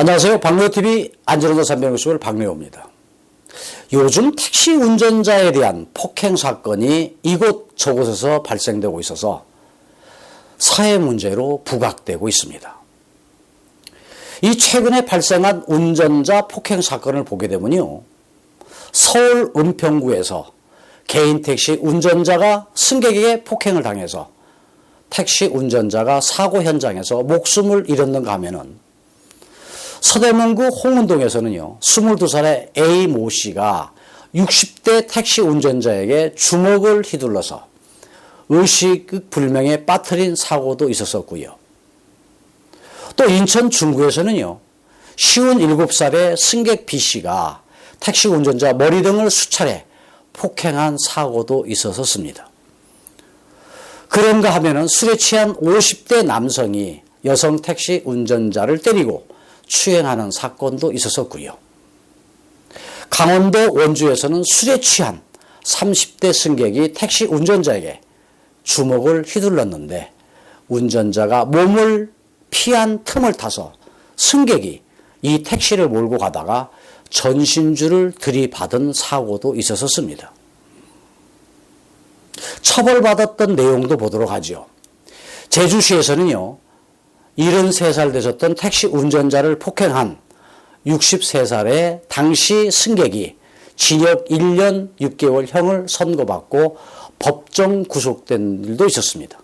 안녕하세요. 박래호TV 안전운전 360을 박래호입니다. 요즘 택시 운전자에 대한 폭행 사건이 이곳 저곳에서 발생되고 있어서 사회 문제로 부각되고 있습니다. 이 최근에 발생한 운전자 폭행 사건을 보게 되면요. 서울 은평구에서 개인 택시 운전자가 승객에게 폭행을 당해서 택시 운전자가 사고 현장에서 목숨을 잃었는가 하면은 서대문구 홍은동에서는요, 22살의 A 모 씨가 60대 택시 운전자에게 주먹을 휘둘러서 의식 불명에 빠뜨린 사고도 있었었고요. 또 인천 중구에서는요, 쉬운 7살의 승객 B 씨가 택시 운전자 머리 등을 수차례 폭행한 사고도 있었습니다. 그런가 하면은 술에 취한 50대 남성이 여성 택시 운전자를 때리고 추행하는 사건도 있었었고요. 강원도 원주에서는 술에 취한 30대 승객이 택시 운전자에게 주먹을 휘둘렀는데 운전자가 몸을 피한 틈을 타서 승객이 이 택시를 몰고 가다가 전신줄을 들이받은 사고도 있었습니다. 처벌받았던 내용도 보도록 하죠. 제주시에서는요, 73살 되셨던 택시 운전자를 폭행한 63살의 당시 승객이 징역 1년 6개월 형을 선고받고 법정 구속된 일도 있었습니다.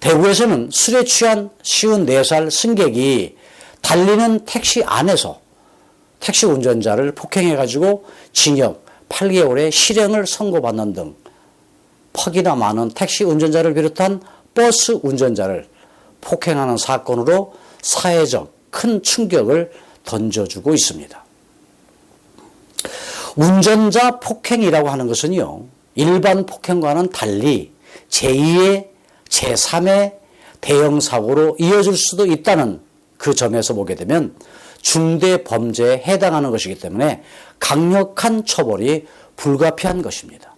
대구에서는 술에 취한 54살 승객이 달리는 택시 안에서 택시 운전자를 폭행해가지고 징역 8개월의 실형을 선고받는 등 퍽이나 많은 택시 운전자를 비롯한 버스 운전자를 폭행하는 사건으로 사회적 큰 충격을 던져주고 있습니다. 운전자 폭행이라고 하는 것은요, 일반 폭행과는 달리 제2의, 제3의 대형 사고로 이어질 수도 있다는 그 점에서 보게 되면 중대 범죄에 해당하는 것이기 때문에 강력한 처벌이 불가피한 것입니다.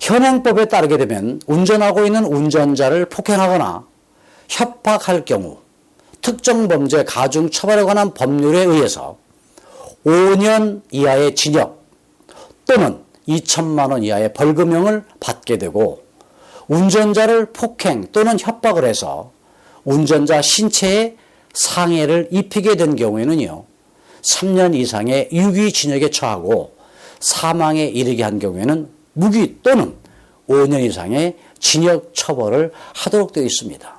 현행법에 따르게 되면 운전하고 있는 운전자를 폭행하거나 협박할 경우 특정 범죄 가중 처벌에 관한 법률에 의해서 5년 이하의 징역 또는 2천만 원 이하의 벌금형을 받게 되고 운전자를 폭행 또는 협박을 해서 운전자 신체에 상해를 입히게 된 경우에는요. 3년 이상의 유기징역에 처하고 사망에 이르게 한 경우에는 무기 또는 5년 이상의 징역 처벌을 하도록 되어 있습니다.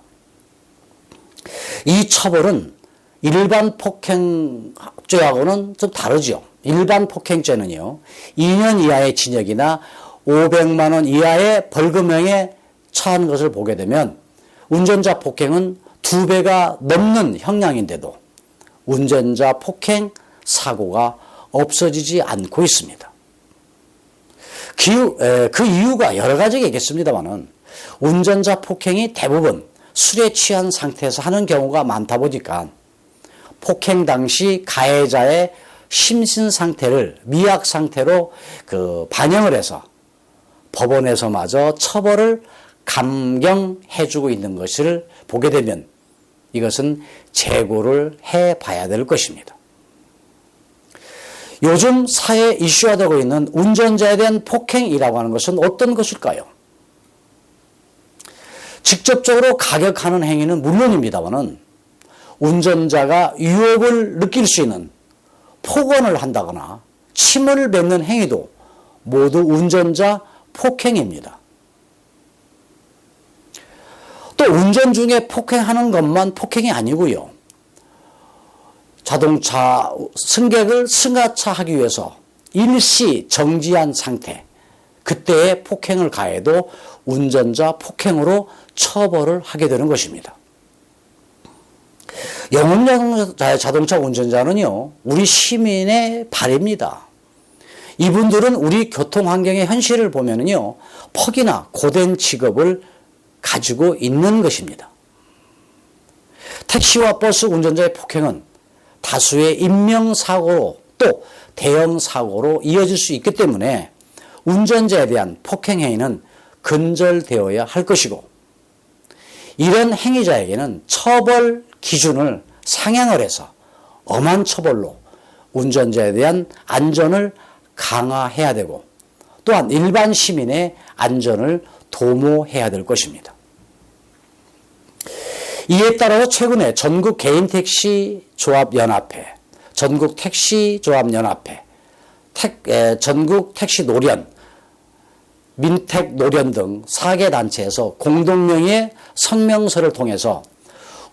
이 처벌은 일반 폭행죄하고는 좀 다르죠. 일반 폭행죄는요, 2년 이하의 징역이나 500만 원 이하의 벌금형에 처한 것을 보게 되면 운전자 폭행은 두 배가 넘는 형량인데도 운전자 폭행 사고가 없어지지 않고 있습니다. 그, 그 이유가 여러 가지가 있겠습니다만은 운전자 폭행이 대부분 술에 취한 상태에서 하는 경우가 많다 보니까 폭행 당시 가해자의 심신 상태를 미약 상태로 그 반영을 해서 법원에서마저 처벌을 감경해주고 있는 것을 보게 되면 이것은 재고를 해 봐야 될 것입니다. 요즘 사회 이슈화되고 있는 운전자에 대한 폭행이라고 하는 것은 어떤 것일까요? 직접적으로 가격하는 행위는 물론입니다만은 운전자가 유혹을 느낄 수 있는 폭언을 한다거나 침을 뱉는 행위도 모두 운전자 폭행입니다. 또 운전 중에 폭행하는 것만 폭행이 아니고요. 자동차 승객을 승하차하기 위해서 일시 정지한 상태, 그때의 폭행을 가해도 운전자 폭행으로 처벌을 하게 되는 것입니다. 영업 자동차 운전자는요, 우리 시민의 발입니다. 이분들은 우리 교통 환경의 현실을 보면은요, 퍽이나 고된 직업을 가지고 있는 것입니다. 택시와 버스 운전자의 폭행은 다수의 인명사고로 또 대형 사고로 이어질 수 있기 때문에 운전자에 대한 폭행 행위는 근절되어야 할 것이고 이런 행위자에게는 처벌 기준을 상향을 해서 엄한 처벌로 운전자에 대한 안전을 강화해야 되고 또한 일반 시민의 안전을 도모해야 될 것입니다. 이에 따라서 최근에 전국 개인 택시 조합 연합회, 전국 택시 조합 연합회, 택, 에, 전국 택시 노련, 민택 노련 등 4개 단체에서 공동명의 성명서를 통해서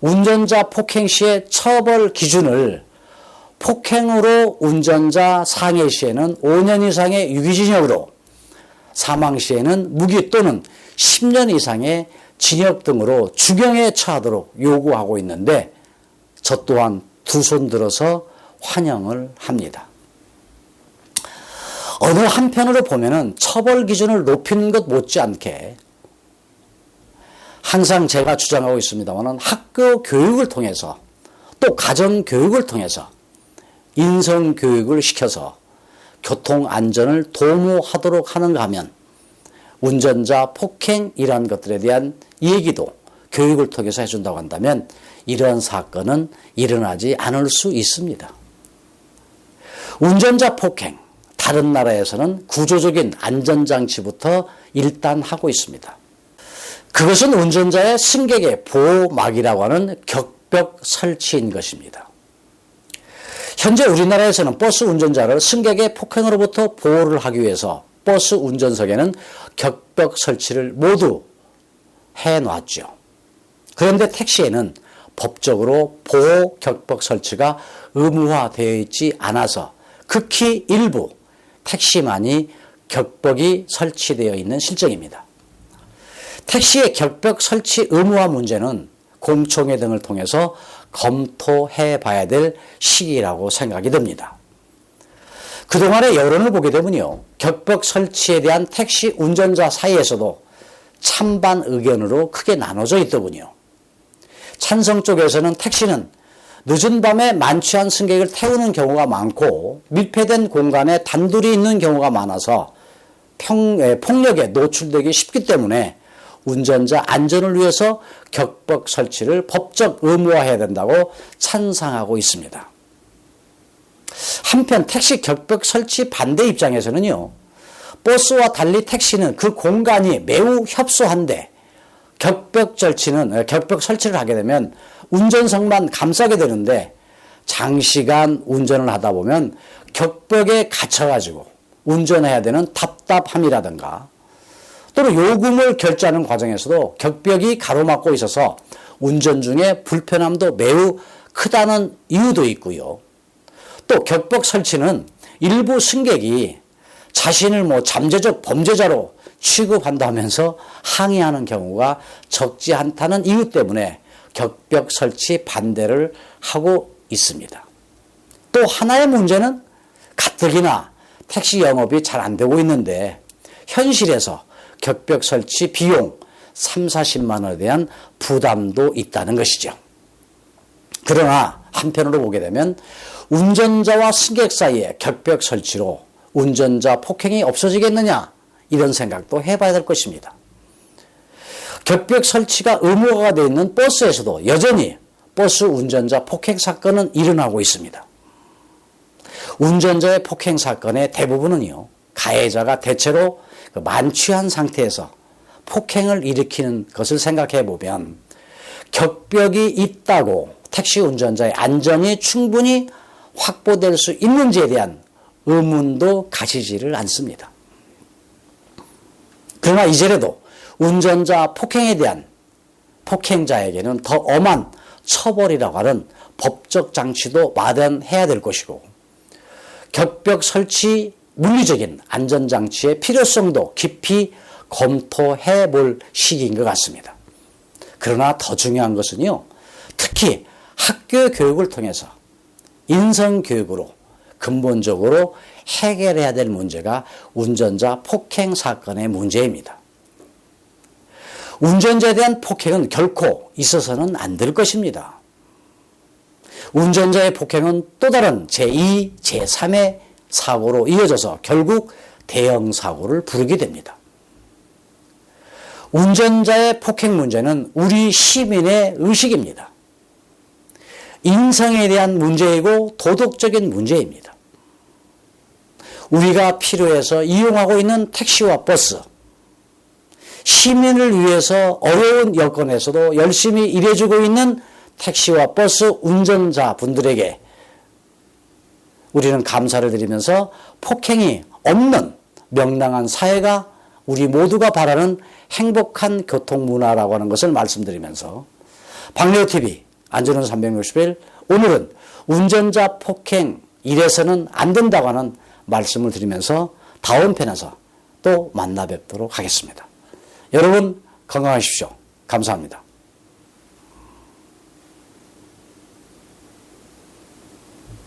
운전자 폭행 시의 처벌 기준을 폭행으로 운전자 상해 시에는 5년 이상의 유기징역으로 사망 시에는 무기 또는 10년 이상의 징역 등으로 주경에 처하도록 요구하고 있는데 저 또한 두 손 들어서 환영을 합니다. 어느 한편으로 보면은 처벌 기준을 높이는 것 못지않게 항상 제가 주장하고 있습니다만은 학교 교육을 통해서 또 가정 교육을 통해서 인성 교육을 시켜서 교통 안전을 도모하도록 하는가 하면 운전자 폭행 이러한 것들에 대한 얘기도 교육을 통해서 해준다고 한다면 이러한 사건은 일어나지 않을 수 있습니다. 운전자 폭행, 다른 나라에서는 구조적인 안전장치부터 일단 하고 있습니다. 그것은 운전자의 승객의 보호막이라고 하는 격벽 설치인 것입니다. 현재 우리나라에서는 버스 운전자를 승객의 폭행으로부터 보호를 하기 위해서 버스 운전석에는 격벽 설치를 모두 해 놨죠. 그런데 택시에는 법적으로 보호 격벽 설치가 의무화되어 있지 않아서 극히 일부 택시만이 격벽이 설치되어 있는 실정입니다. 택시의 격벽 설치 의무화 문제는 공청회 등을 통해서 검토해 봐야 될 시기라고 생각이 듭니다. 그동안의 여론을 보게 되면요. 격벽 설치에 대한 택시 운전자 사이에서도 찬반 의견으로 크게 나눠져 있더군요. 찬성 쪽에서는 택시는 늦은 밤에 만취한 승객을 태우는 경우가 많고 밀폐된 공간에 단둘이 있는 경우가 많아서 평, 폭력에 노출되기 쉽기 때문에 운전자 안전을 위해서 격벽 설치를 법적 의무화해야 된다고 찬성하고 있습니다. 한편 택시 격벽 설치 반대 입장에서는요. 버스와 달리 택시는 그 공간이 매우 협소한데 격벽 설치는 격벽 설치를 하게 되면 운전석만 감싸게 되는데 장시간 운전을 하다 보면 격벽에 갇혀가지고 운전해야 되는 답답함이라든가 또는 요금을 결제하는 과정에서도 격벽이 가로막고 있어서 운전 중에 불편함도 매우 크다는 이유도 있고요. 또 격벽 설치는 일부 승객이 자신을 뭐 잠재적 범죄자로 취급한다면서 항의하는 경우가 적지 않다는 이유 때문에 격벽 설치 반대를 하고 있습니다. 또 하나의 문제는 가뜩이나 택시 영업이 잘 안 되고 있는데 현실에서 격벽 설치 비용 3, 40만 원에 대한 부담도 있다는 것이죠. 그러나 한편으로 보게 되면 운전자와 승객 사이에 격벽 설치로 운전자 폭행이 없어지겠느냐 이런 생각도 해봐야 될 것입니다. 격벽 설치가 의무화가 되어 있는 버스에서도 여전히 버스 운전자 폭행 사건은 일어나고 있습니다. 운전자의 폭행 사건의 대부분은요, 가해자가 대체로 그 만취한 상태에서 폭행을 일으키는 것을 생각해 보면 격벽이 있다고 택시 운전자의 안전이 충분히 확보될 수 있는지에 대한 의문도 가지지를 않습니다. 그러나 이제라도 운전자 폭행에 대한 폭행자에게는 더 엄한 처벌이라고 하는 법적 장치도 마련해야 될 것이고 격벽 설치 물리적인 안전장치의 필요성도 깊이 검토해 볼 시기인 것 같습니다. 그러나 더 중요한 것은요, 특히 학교 교육을 통해서 인성 교육으로 근본적으로 해결해야 될 문제가 운전자 폭행 사건의 문제입니다. 운전자에 대한 폭행은 결코 있어서는 안 될 것입니다. 운전자의 폭행은 또 다른 제2, 제3의 사고로 이어져서 결국 대형 사고를 부르게 됩니다. 운전자의 폭행 문제는 우리 시민의 의식입니다. 인성에 대한 문제이고 도덕적인 문제입니다. 우리가 필요해서 이용하고 있는 택시와 버스, 시민을 위해서 어려운 여건에서도 열심히 일해주고 있는 택시와 버스 운전자 분들에게 우리는 감사를 드리면서 폭행이 없는 명랑한 사회가 우리 모두가 바라는 행복한 교통 문화라고 하는 것을 말씀드리면서 박래호 TV 안전은 360일 오늘은 운전자 폭행 이래서는 안 된다고 하는 말씀을 드리면서 다음 편에서 또 만나 뵙도록 하겠습니다. 여러분 건강하십시오. 감사합니다.